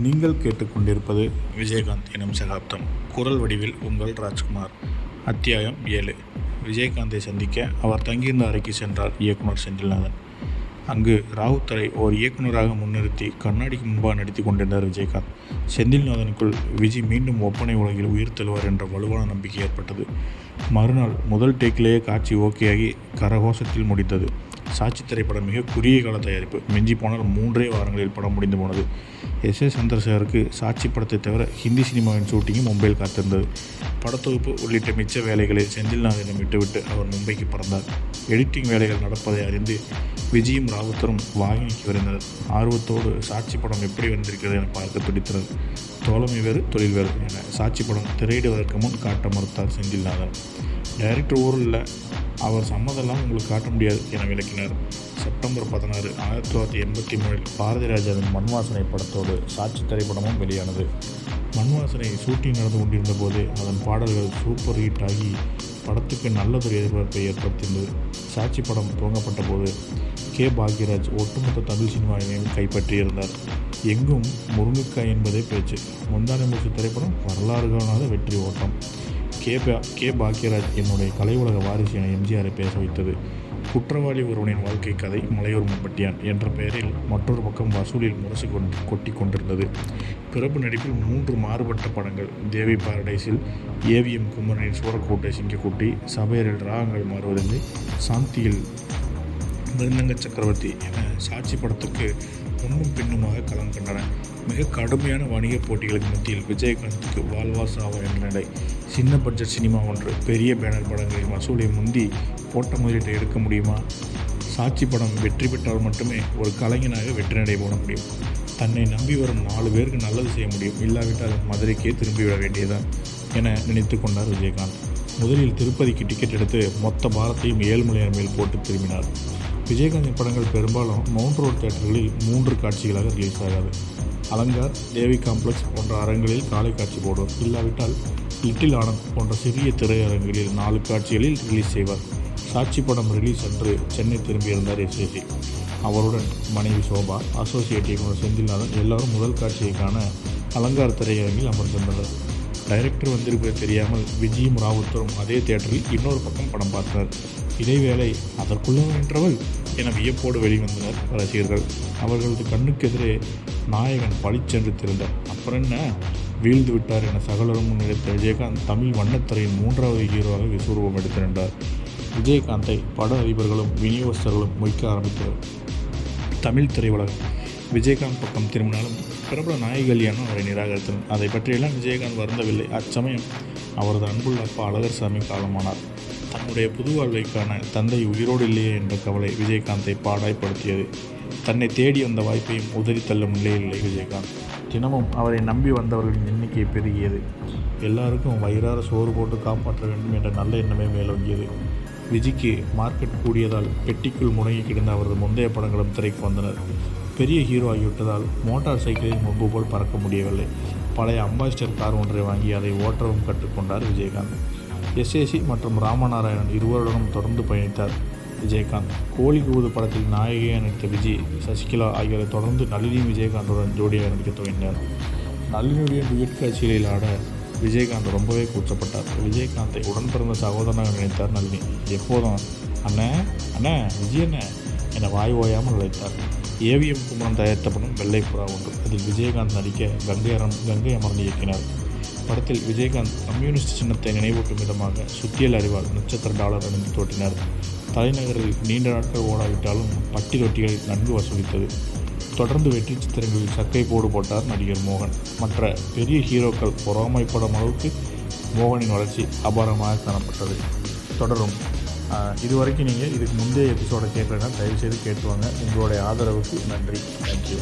நீங்கள் கேட்டுக்கொண்டிருப்பது விஜயகாந்த் எனும் சகாப்தம். குரல் வடிவில் உங்கள் ராஜ்குமார். அத்தியாயம் ஏழு. விஜயகாந்தை சந்திக்க அவர் தங்கியிருந்த அறைக்கு சென்றார் இயக்குனர் செந்தில்நாதன். அங்கு ராவுத்தரை ஓர் இயக்குனராக முன்னிறுத்தி கண்ணாடிக்கு முன்பாக நடித்து கொண்டிருந்தார் விஜயகாந்த். செந்தில்நாதனுக்குள் விஜய் மீண்டும் ஒப்பனை உலகில் உயிர் தழுவார் என்ற வலுவான நம்பிக்கை ஏற்பட்டது. மறுநாள் முதல் டேக்கிலேயே காட்சி ஓகேயாகி கரகோஷத்தில் முடிந்தது சாட்சி திரைப்படம் மிக குறுகிய கால தயாரிப்பு. மிஞ்சி போனால் மூன்றே வாரங்களில் படம் முடிந்து போனது. எஸ். ஏ சந்திரசேகருக்கு சாட்சி படத்தை தவிர ஹிந்தி சினிமாவின் ஷூட்டிங்கும் மும்பையில் காத்திருந்தது. படத்தொகுப்பு உள்ளிட்ட மிச்ச வேலைகளை செந்தில்நாதனிடம் விட்டுவிட்டு அவர் மும்பைக்கு பறந்தார். எடிட்டிங் வேலைகள் நடப்பதை அறிந்து விஜயும் ராவுத்தரும் வாகினிக்கு விரைந்தனர். ஆர்வத்தோடு சாட்சி படம் எப்படி வந்திருக்கிறது என பார்க்க துடித்தனர். தோழமை வேறு தொழில் வேறு என சாட்சி படம் திரையிடுவதற்கு முன் காட்ட மறுத்தார் செந்தில்நாதன் டைரக்டர் ஊரில் அவர் சம்மதெல்லாம் உங்களுக்கு காட்ட முடியாது. என விளக்கினார். செப்டம்பர் பதினாறு ஆயிரத்தி தொள்ளாயிரத்தி எண்பத்தி மூணில் பாரதிராஜாவின் மண்வாசனை படத்தோடு சாட்சி திரைப்படமும் வெளியானது. மண்வாசனை ஷூட்டிங் நடந்து கொண்டிருந்த போது அதன் பாடல்கள் சூப்பர் ஹிட் ஆகி படத்துக்கு நல்லதொரு எதிர்பார்ப்பை ஏற்படுத்தியது. சாட்சி படம் துவங்கப்பட்ட போது கே பாக்யராஜ் ஒட்டுமொத்த தமிழ் சினிமாவையும் கைப்பற்றியிருந்தார். எங்கும் முருங்கைக்காய் என்பதே பேச்சு. முந்தானை மூச்சு திரைப்படம் வரலாறு காணாத வெற்றி ஓட்டம். கே பா கே பாக்யராஜ் என்னுடைய கலை உலக வாரிசு என எம்ஜிஆரை பேச வைத்தது. குற்றவாளி ஒருவனின் வாழ்க்கை கதை மலையூர் முப்பட்டியான் என்ற பெயரில் மற்றொரு பக்கம் வசூலில் முரசு கொண்டு கொட்டி கொண்டிருந்தது. பிறப்பு நடிப்பில் மூன்று மாறுபட்ட படங்கள். தேவி பாரடைஸில் ஏவிஎம் குமரனின் சூரக்கோட்டை சிங்கக்குட்டி சபையரில் ராகங்கள் மாறுவதில்லை சாந்தியில் மிருந்தங்க சக்கரவர்த்தி என சாட்சி படத்துக்கு முன்னும் பின்னுமாக களம் கண்டன. மிக கடுமையான வணிக போட்டிகளுக்கு மத்தியில் விஜயகாந்துக்கு வாழ்வா சாவா என்ற நிலை. சின்ன பட்ஜெட் சினிமா ஒன்று. பெரிய பேனர் படங்களில் வசூலை முந்தி போட்ட முதலீட்டை எடுக்க முடியுமா? சாட்சி படம் வெற்றி பெற்றால் மட்டுமே ஒரு கலைஞனாக வெற்றிநடை போட முடியும். தன்னை நம்பி வரும் நாலு பேருக்கு நல்லது செய்ய முடியும். இல்லாவிட்டால் மதுரைக்கே திரும்பிவிட வேண்டியதான் என நினைத்து கொண்டார் விஜயகாந்த். முதலில் திருப்பதிக்கு டிக்கெட் எடுத்து மொத்த பாரத்தையும் ஏழ்மலையார் மேல் போட்டு திரும்பினார். விஜயகாந்தின் படங்கள் பெரும்பாலும் மவுண்ட் ரோட் தேட்டர்களில் மூன்று காட்சிகளாக ரிலீஸ் ஆகாது. அலங்கார் தேவி காம்ப்ளெக்ஸ் போன்ற அரங்குகளில் காலை காட்சி போடுவார். இல்லாவிட்டால் லிட்டில் ஆனந்த் போன்ற சிறிய திரையரங்குகளில் நாலு காட்சிகளில் ரிலீஸ் செய்வார். சாட்சி படம் ரிலீஸ் அன்று சென்னை திரும்பியிருந்தார் எஸ்ஏசி அவருடன் மனைவி சோபா அசோசியேட் இயக்குனர் செந்தில்நாதன் எல்லாரும் முதல் காட்சியை காண அலங்கார் திரையரங்கில் அமர்ந்திருந்தனர். டைரக்டர் வந்திருப்பது தெரியாமல் விஜயும் ராவுத்தரும் அதே தேட்டரில் இன்னொரு பக்கம் படம் பார்த்தனர் இதேவேளை அதற்குள்ளே நின்றவள் என வியப்போடு வெளிவந்தனர் ரசிகர்கள். அவர்களது கண்ணுக்கெதிரே நாயகன் பழிச்சென்று திறந்தார். அப்புறம் என்ன? வீழ்ந்து விட்டார் என சகலரும் முன்னிலைத்த விஜயகாந்த் தமிழ் வண்ணத்துறையின் மூன்றாவது ஹீரோவாக விஸ்வரூபம் எடுத்திருந்தார் விஜயகாந்தை பட அதிபர்களும் விநியோகஸ்தர்களும் மொய்க்க ஆரம்பித்தனர். தமிழ் திரையுலகம். விஜயகாந்த் பக்கம் திரும்பினாலும் பிரபல நாயகல்யானம் அவரை நிராகரித்தனர். அதை பற்றியெல்லாம் விஜயகாந்த் வருந்தவில்லை. அச்சமயம் அவரது அன்புள்ள அப்பா அழகர்சாமி காலமானார். தன்னுடைய புது வாழ்வைக்கான தந்தை உயிரோடு இல்லையே என்ற கவலை விஜயகாந்தை பாடாய்ப்படுத்தியது. தன்னை தேடி வந்த வாய்ப்பையும் உதறி தள்ளும் நிலையில் இல்லை விஜயகாந்த். தினமும் அவரை நம்பி வந்தவர்களின் எண்ணிக்கை பெருகியது. எல்லாருக்கும் வயிறார சோறு போட்டு காப்பாற்ற வேண்டும் என்ற நல்ல எண்ணமே மேலோங்கியது. விஜிக்கு மார்க்கெட் கூடியதால் பெட்டிக்குள் முடங்கி கிடந்த அவரது முந்தைய படங்களும் திரைக்கு வந்தனர் பெரிய ஹீரோ ஆகிவிட்டதால் மோட்டார் சைக்கிளில் முன்பு போல் பறக்க முடியவில்லை. பழைய அம்பாசிடர் கார் ஒன்றை வாங்கி அதை ஓட்டவும் கற்றுக்கொண்டார் விஜயகாந்த். எஸ்ஏசி மற்றும் ராமநாராயணன் இருவருடனும் தொடர்ந்து பயணித்தார் விஜயகாந்த். கோழி கூது படத்தில் நாயகியாக நடித்த விஜய் சசிகலா ஆகியோரை தொடர்ந்து நளினி விஜயகாந்துடன் ஜோடியாக நடிக்க துவங்கினார். நளினியுடைய டுயட் காட்சிகளில் ஆட விஜயகாந்த் ரொம்பவே கூச்சப்பட்டார். விஜயகாந்தை உடன் பிறந்த சகோதரனாக நினைத்தார் நளினி. எப்போதும் அண்ணே அண்ணே விஜய் அண்ணே என வாய் ஓயாமல் அழைத்தார் ஏவிஎம் குமரன் தயாரித்த படம் வெள்ளை புறா ஒன்று. அதில் விஜயகாந்த் நடிக்க கங்கை கங்கை அமர்ந்து இயக்கினார். படத்தில் விஜயகாந்த் கம்யூனிஸ்ட் சின்னத்தை நினைவூட்டும் விதமாக சுத்தியல் அறிவால் நட்சத்திர டாலர் அணிந்து தோட்டினார் தலைநகரில் நீண்ட நாட்கள் ஓடாவிட்டாலும் பட்டி தொட்டிகளில் நன்கு வசூலித்தது. தொடர்ந்து வெற்றி சித்திரங்களில் சக்கை போடு போட்டார் நடிகர் மோகன். மற்ற பெரிய ஹீரோக்கள் பொறாமைப்படும் அளவுக்கு மோகனின் வளர்ச்சி அபாரமாக காணப்பட்டது. தொடரும் இது வரைக்கும் நீங்கள் இதுக்கு முந்தைய எபிசோடை கேட்குறேன்னா தயவுசெய்து கேட்டுவாங்க உங்களுடைய ஆதரவுக்கு நன்றி. தேங்க்யூ